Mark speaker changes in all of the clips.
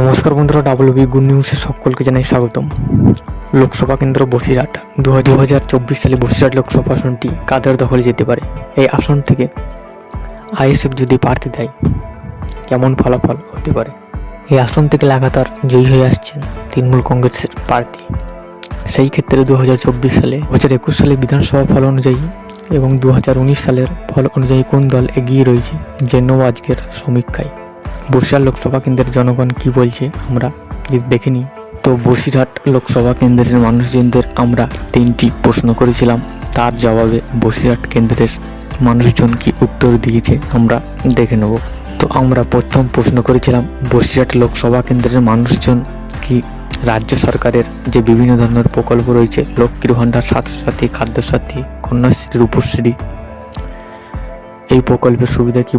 Speaker 1: নমস্কার বন্ধুরা double be good নিউজে সকলকে জানাই স্বাগতম। লোকসভা কেন্দ্র বসিরহাট। দু হাজার চব্বিশ সালে বসিরহাট লোকসভা আসনটি কাদের দখলে যেতে পারে? এই আসন থেকে আইএসএফ যদি প্রার্থী দেয়, কেমন ফলাফল হতে পারে? এই আসন থেকে লাগাতার জয়ী হয়ে আসছেন তৃণমূল কংগ্রেসের প্রার্থী। সেই ক্ষেত্রে দু হাজার চব্বিশ সালে দু হাজার একুশ সালে বিধানসভা ফল অনুযায়ী এবং দু হাজার উনিশ সালের ফল অনুযায়ী কোন দল এগিয়ে রয়েছে, জেনেও আজকের সমীক্ষায়। বরিশাল লোকসভা কেন্দ্রের জনগণ কি বলছে আমরা যদি দেখে নিই? তো বসিরহাট লোকসভা কেন্দ্রের মানুষজনদের আমরা তিনটি প্রশ্ন করেছিলাম। তার জবাবে বসিরহাট কেন্দ্রের মানুষজন কি উত্তর দিয়েছে আমরা দেখে নেব। তো আমরা প্রথম প্রশ্ন করেছিলাম, বসিরহাট লোকসভা কেন্দ্রের মানুষজন কি রাজ্য সরকারের যে বিভিন্ন ধরনের প্রকল্প রয়েছে, লক্ষ্মীর ভাণ্ডার, স্বাস্থ্যসাথী, খাদ্যসাথী কন্যাশ্রী রূপশ্রী এই প্রকল্পের সুবিধা কি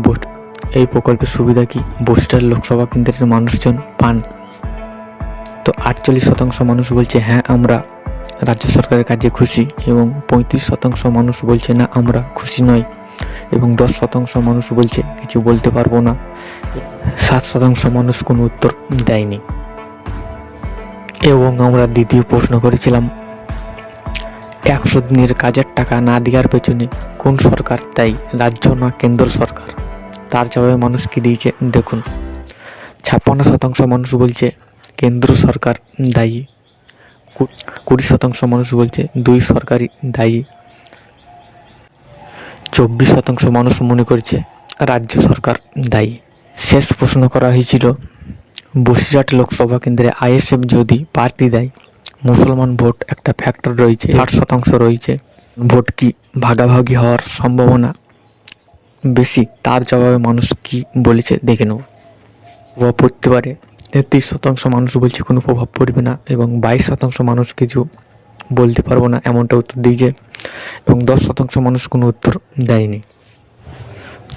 Speaker 1: এই প্রকল্পের সুবিধা কি? বসিরহাট লোকসভা কেন্দ্রের মানুষজন পান? তো আটচল্লিশ শতাংশ মানুষ বলছে হ্যাঁ আমরা রাজ্য সরকারের কাজে খুশি। এবং পঁয়ত্রিশ শতাংশ মানুষ বলছে, না, আমরা খুশি নয় এবং দশ শতাংশ মানুষ বলছে, কিছু বলতে পারব না। সাত শতাংশ মানুষ কোনো উত্তর দেয়নি। এবং আমরা দ্বিতীয় প্রশ্ন করেছিলাম, একশো দিনের কাজের টাকা না দেওয়ার পেছনে কোন সরকার দায়ী? রাজ্য না কেন্দ্র সরকার? তার জবাবে মানুষ কি দিয়েছে? দেখুন। ছাপ্পান্ন শতাংশ মানুষ বলছে কেন্দ্র সরকার দায়ী। কুড়ি শতাংশ মানুষ বলছে দুই সরকারই দায়ী। চব্বিশ শতাংশ মানুষ মনে করছে রাজ্য সরকার দায়ী। শেষ প্রশ্ন করা হয়েছিল, বসিরহাট লোকসভা কেন্দ্রে আইএসএফ যদি প্রার্থী দেয়, মুসলমান ভোট একটা ফ্যাক্টর রয়েছে, ষাট শতাংশ রয়েছে। ভোট কি ভাগাভাগি হওয়ার সম্ভাবনা বেশি, তার জবাবে মানুষ কি বলেছে দেখে নেব। প্রভাব পড়তে পারে তেত্রিশ শতাংশ মানুষ বলছে কোনো প্রভাব পড়বে না এবং বাইশ শতাংশ মানুষ কিছু বলতে পারব না, এমনটা উত্তর দিয়েছে এবং দশ শতাংশ মানুষ কোনো উত্তর দেয়নি।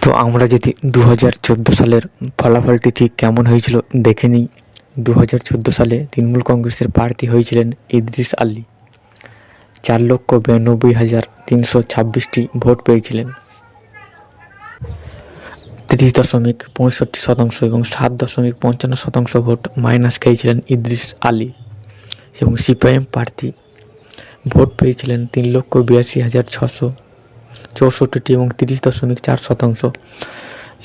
Speaker 1: তো আমরা যদি দু হাজার চোদ্দ সালের ফলাফলটি ঠিক কেমন হয়েছিল দেখে নিই। দু হাজার চোদ্দ সালে তৃণমূল কংগ্রেসের প্রার্থী হয়েছিলেন ইদ্রিস আলী। চার লক্ষ বিরানব্বই হাজার তিনশো ছাব্বিশটি ভোট পেয়েছিলেন। তিরিশ দশমিক পঁয়ষট্টি শতাংশ এবং সাত দশমিক পঞ্চান্ন শতাংশ ভোট মাইনাস খেয়েছিলেন ইদ্রিস আলী এবং সিপিআইএম প্রার্থী। ভোট পেয়েছিলেন তিন লক্ষ বিরাশি হাজার ছশো চৌষট্টিটি এবং তিরিশ দশমিক চার শতাংশ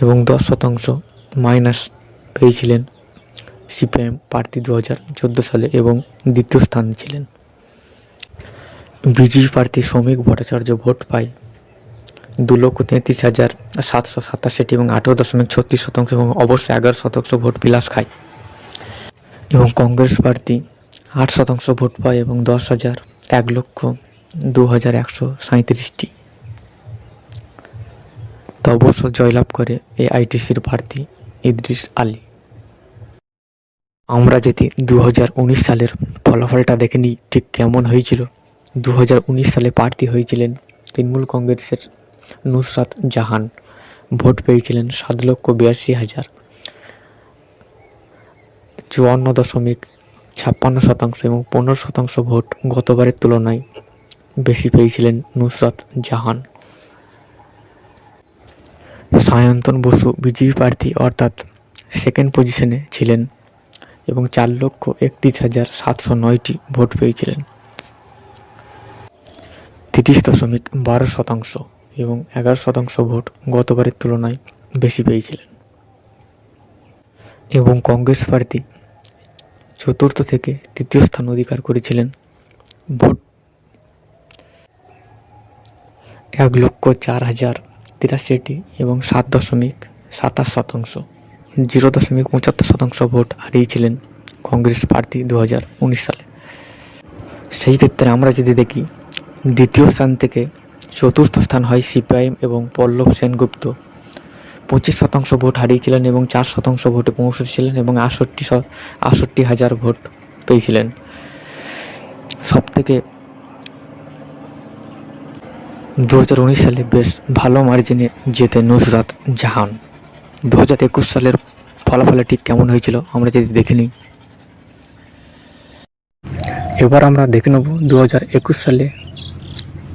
Speaker 1: এবং দশ শতাংশ মাইনাস পেয়েছিলেন সিপিআইএম প্রার্থী দু হাজার চোদ্দ সালে এবং দ্বিতীয় স্থানে ছিলেন। বিজেপি প্রার্থী শ্রমিক ভট্টাচার্য ভোট পায়। দু লক্ষ তেত্রিশ হাজার সাতশো সাতাশিটি এবং আঠেরো দশমিক ছত্রিশ শতাংশ এবং অবশ্যই এগারো শতাংশ ভোট বিলাস খায়। এবং কংগ্রেস প্রার্থী আট শতাংশ ভোট পায় এবং দশ হাজার এক লক্ষ দু হাজার একশো সাঁত্রিশটি তো অবশ্য জয়লাভ করে এই আইটিসির প্রার্থী ইদ্রিস আলী। আমরা যদি দু হাজার উনিশ সালের ফলাফলটা দেখে নিই, ঠিক কেমন হয়েছিল? দু হাজার উনিশ সালে প্রার্থী হয়েছিলেন তৃণমূল কংগ্রেসের নুসরাত জাহান। ভোট পেয়েছিলেন সাত লক্ষ বিরাশি হাজার। চুয়ান্ন দশমিক ছাপ্পান্ন শতাংশ এবং পনেরো শতাংশ ভোট গতবারের তুলনায় বেশি পেয়েছিলেন নুসরাত জাহান। সায়ন্তন বসু বিজেপি প্রার্থী অর্থাৎ সেকেন্ড পজিশনে ছিলেন এবং চার লক্ষ একত্রিশ হাজার সাতশো নয়টি ভোট পেয়েছিলেন। তিরিশ দশমিক বারো শতাংশ। এবং এগারো শতাংশ ভোট গতবারের তুলনায় বেশি পেয়েছিলেন। এবং কংগ্রেস প্রার্থী চতুর্থ থেকে তৃতীয় স্থান অধিকার করেছিলেন ভোট এক লক্ষ চার হাজার তিরাশিটি এবং সাত দশমিক সাতাশ শতাংশ, জিরো দশমিক পঁচাত্তর শতাংশ ভোট হারিয়েছিলেন কংগ্রেস প্রার্থী দু হাজার উনিশ সালে। সেই ক্ষেত্রে আমরা যদি দেখি, দ্বিতীয় স্থান থেকে চতুর্থ স্থান হয় সিপিআইএম এবং পল্লব সেনগুপ্ত। পঁচিশ শতাংশ ভোট হারিয়েছিলেন এবং চার শতাংশ ভোটে পৌঁছেছিলেন এবং আটষট্টি আষট্টি হাজার ভোট পেয়েছিলেন। সব থেকে দু হাজার উনিশ সালে বেশ ভালো মার্জিনে জেতে নুসরাত জাহান। দু হাজার একুশ সালের ফলাফলে ঠিক কেমন হয়েছিল আমরা যদি দেখে নিই। এবার আমরা দেখে নেব দু হাজার একুশ সালে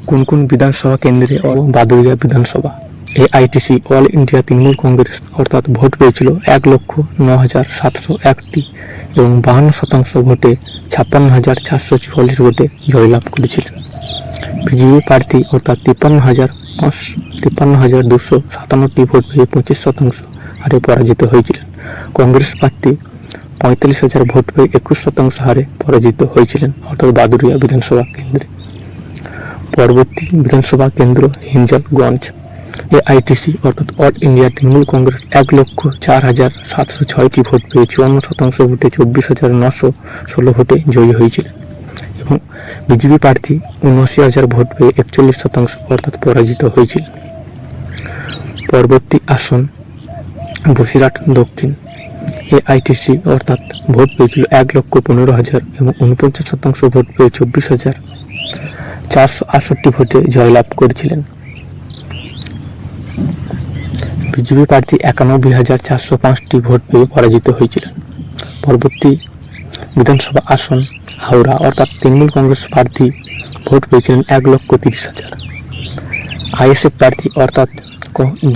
Speaker 1: কোন কোন বিধানসভা কেন্দ্রে ও বাদুরিয়া বিধানসভা? AITC all India Trinamool Congress অর্থাৎ ভোট পেয়েছিল এক লক্ষ ন হাজার সাতশো একটি এবং বাহান্ন শতাংশ ভোটে ছাপ্পান্ন হাজার চারশো চুয়াল্লিশ ভোটে জয়লাভ করেছিলেন। বিজেপি প্রার্থী অর্থাৎ তিপ্পান্ন হাজার পাঁচ তিপ্পান্ন হাজার দুশো সাতান্নটি ভোট পেয়ে পঁচিশ শতাংশ হারে পরাজিত হয়েছিলেন। কংগ্রেস প্রার্থী পঁয়তাল্লিশ হাজার ভোট পেয়ে একুশ শতাংশ হারে পরাজিত হয়েছিলেন অর্থাৎ বাদুরিয়া বিধানসভা কেন্দ্রে। পরবর্তী বিধানসভা কেন্দ্র হিঞ্জলগঞ্জ। এআইটিসি অর্থাৎ অল ইন্ডিয়া তৃণমূল কংগ্রেস এক লক্ষ চার হাজার সাতশো ছয়টি ভোট পেয়ে চুয়ান্ন শতাংশ ভোটে চব্বিশ হাজার নশো ষোলো ভোটে জয়ী হয়েছিলেন এবং বিজেপি প্রার্থী উনআশি হাজার ভোট পেয়ে একচল্লিশ শতাংশ অর্থাৎ পরাজিত হয়েছিলেন পরবর্তী আসন, বসিরহাট দক্ষিণ। এ এআইটিসি অর্থাৎ ভোট পেয়েছিল এক লক্ষ পনেরো হাজার এবং উনপঞ্চাশ শতাংশ ভোট পেয়ে চব্বিশ হাজার চারশো আটষট্টি ভোটে জয়লাভ করেছিলেন। বিজেপি প্রার্থী একানব্বই হাজার চারশো পাঁচটি ভোট পেয়ে পরাজিত হয়েছিলেন। পরবর্তী বিধানসভা আসন হাওড়া, অর্থাৎ তৃণমূল কংগ্রেস প্রার্থী ভোট পেয়েছিলেন এক লক্ষ তিরিশ হাজার। আইএসএফ প্রার্থী, অর্থাৎ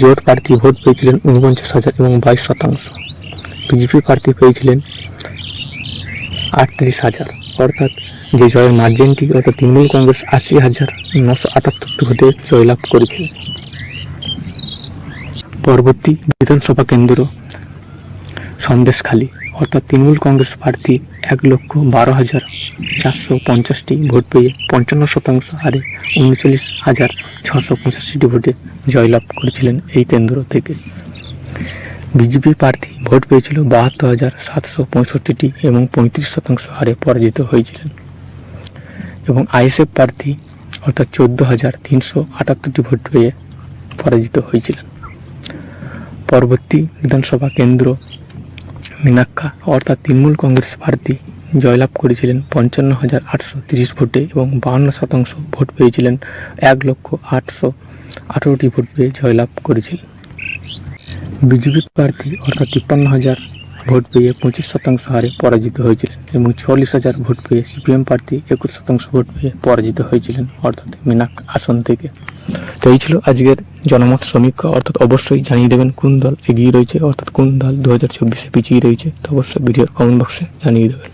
Speaker 1: জোট প্রার্থী ভোট পেয়েছিলেন উনপঞ্চাশ হাজার এবং বাইশ শতাংশ। বিজেপি প্রার্থী পেয়েছিলেন আটত্রিশ হাজার, অর্থাৎ যে জয়ের মার্জিনটি অর্থাৎ তৃণমূল কংগ্রেস আশি হাজার নশো আটাত্তরটি ভোটে জয়লাভ করেছিল পরবর্তী বিধানসভা কেন্দ্র সন্দেশখালী, অর্থাৎ তৃণমূল কংগ্রেস প্রার্থী এক লক্ষ বারো হাজার চারশো পঞ্চাশটি ভোট পেয়ে পঞ্চান্ন শতাংশ হারে উনচল্লিশ হাজার ছশো পঁচাশিটি ভোটে জয়লাভ করেছিলেন এই কেন্দ্র থেকে। বিজেপি প্রার্থী ভোট পেয়েছিল বাহাত্তর হাজার সাতশো পঁয়ষট্টিটি এবং পঁয়ত্রিশ শতাংশ হারে পরাজিত হয়েছিলেন। এবং আইএসএফ প্রার্থী অর্থাৎ চোদ্দ হাজার তিনশো আটাত্তরটি ভোট পেয়ে পরাজিত হয়েছিলেন। পরবর্তী বিধানসভা কেন্দ্র মিনাক্ষা অর্থাৎ তৃণমূল কংগ্রেস প্রার্থী জয়লাভ করেছিলেন পঞ্চান্ন হাজার আটশো তিরিশ ভোটে এবং বাহান্ন শতাংশ ভোট পেয়েছিলেন এক লক্ষ আটশো আঠারোটি ভোট পেয়ে জয়লাভ করেছিলেন। বিজেপি প্রার্থী অর্থাৎ তিপ্পান্ন হাজার ভোট পেয়ে পঁচিশ শতাংশ হারে পরাজিত হয়েছিলেন এবং চল্লিশ হাজার ভোট পেয়ে সিপিএম প্রার্থী একুশ শতাংশ ভোট পেয়ে পরাজিত হয়েছিলেন, অর্থাৎ মিনাক আসন থেকে। তো এই ছিল আজকের জনমত সমীক্ষা। অর্থাৎ অবশ্যই জানিয়ে দেবেন কোন দল এগিয়ে রয়েছে, অর্থাৎ কোন দল দু হাজার চব্বিশে পিছিয়ে রয়েছে। তো অবশ্যই ভিডিওর কমেন্ট বক্সে জানিয়ে দেবেন।